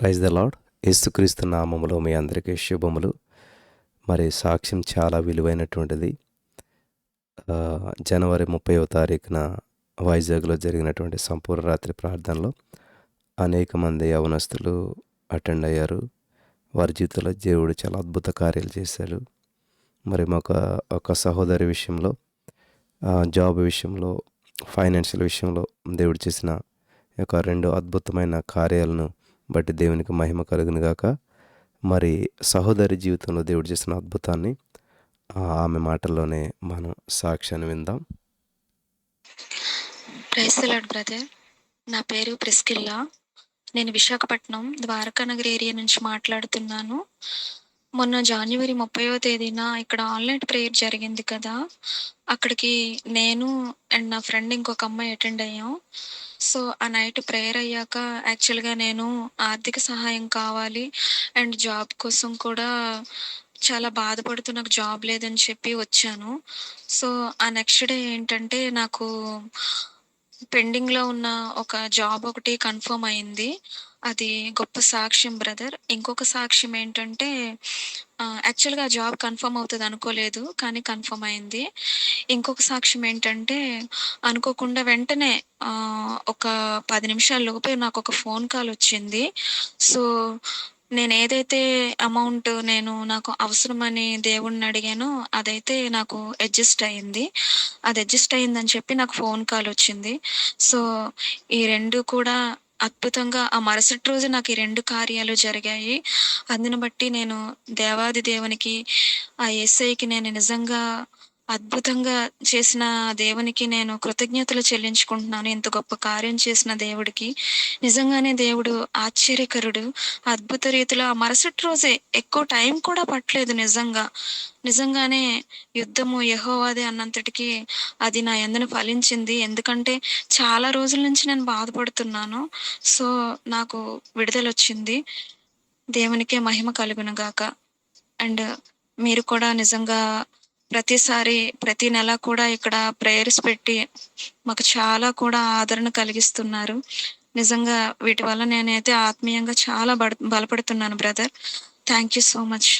Praise the lord యేసుక్రీస్తు నామములో మీ అందరికీ శుభములు. మరి సాక్ష్యం చాలా విలువైనటువంటిది. జనవరి ముప్పైవ తారీఖున వైజాగ్లో జరిగినటువంటి సంపూర్ణ రాత్రి ప్రార్థనలో అనేక మంది యవనస్తులు అటెండ్ అయ్యారు. వారి జీవితంలో దేవుడు చాలా అద్భుత కార్యాలు చేశాడు. మరి మాకు ఒక సహోదరి విషయంలో జాబ్ విషయంలో ఫైనాన్షియల్ విషయంలో దేవుడు చేసిన యొక్క రెండు అద్భుతమైన కార్యాలను బట్టి దేవునికి మహిమ కలుగును గాక. మరి సహోదరి జీవితంలో దేవుడు చేసిన అద్భుతాన్ని ఆమె మాటల్లోనే మనం సాక్ష్యాన్ని విందాం. Praise the Lord brother. నా పేరు ప్రిస్కిల్లా. నేను విశాఖపట్నం ద్వారకా నగర్ ఏరియా నుంచి మాట్లాడుతున్నాను. మొన్న జనవరి ముప్పైవ తేదీన ఇక్కడ ఆన్లైన్ ప్రేయర్ జరిగింది కదా. అక్కడికి నేను అండ్ నా ఫ్రెండ్ ఇంకొక అమ్మాయి అటెండ్ అయ్యాం. సో ఆ నైట్ ప్రేయర్ అయ్యాక యాక్చువల్గా నేను ఆర్థిక సహాయం కావాలి అండ్ జాబ్ కోసం కూడా చాలా బాధపడుతూ నాకు జాబ్ లేదని చెప్పి వచ్చాను. సో ఆ నెక్స్ట్ డే ఏంటంటే నాకు పెండింగ్‌లో ఉన్న ఒక జాబ్ ఒకటి కన్ఫర్మ్ అయింది. అది గొప్ప సాక్ష్యం బ్రదర్. ఇంకొక సాక్ష్యం ఏంటంటే యాక్చువల్‌గా ఆ జాబ్ కన్ఫర్మ్ అవుతుంది అనుకోలేదు. కానీ కన్ఫర్మ్ అయింది. ఇంకొక సాక్ష్యం ఏంటంటే అనుకోకుండా వెంటనే ఒక పది నిమిషాల లోపే నాకు ఒక ఫోన్ కాల్ వచ్చింది. సో, నేను ఏదైతే అమౌంట్ నేను నాకు అవసరమని దేవుడిని అడిగానో అదైతే నాకు అడ్జస్ట్ అయింది. అది అడ్జస్ట్ అయిందని చెప్పి నాకు ఫోన్ కాల్ వచ్చింది. సో, ఈ రెండు కూడా అద్భుతంగా ఆ మరుసటి రోజు నాకు ఈ రెండు కార్యాలు జరిగాయి. అందుని బట్టి నేను దేవాది దేవునికి, ఆ ఎస్ఐకి నేను నిజంగా అద్భుతంగా చేసిన దేవునికి నేను కృతజ్ఞతలు చెల్లించుకుంటున్నాను. ఇంత గొప్ప కార్యం చేసిన దేవుడికి. నిజంగానే దేవుడు ఆశ్చర్యకరుడు. అద్భుత రీతిలో ఆ మరుసటి రోజే ఎక్కువ టైం కూడా పట్టలేదు నిజంగా. నిజంగానే యుద్ధము యహోవాది అన్నంతటికి అది నా ఎందును ఫలించింది. ఎందుకంటే చాలా రోజుల నుంచి నేను బాధపడుతున్నాను. సో, నాకు విడుదల వచ్చింది దేవునికే మహిమ కలుగును గాక. అండ్ మీరు కూడా నిజంగా ప్రతిసారి ప్రతి నెల కూడా ఇక్కడ ప్రేయర్స్ పెట్టి మాకు చాలా కూడా ఆదరణ కలిగిస్తున్నారు. నిజంగా వీటి వల్ల నేనైతే ఆత్మీయంగా చాలా బలపడుతున్నాను brother. Thank you so much.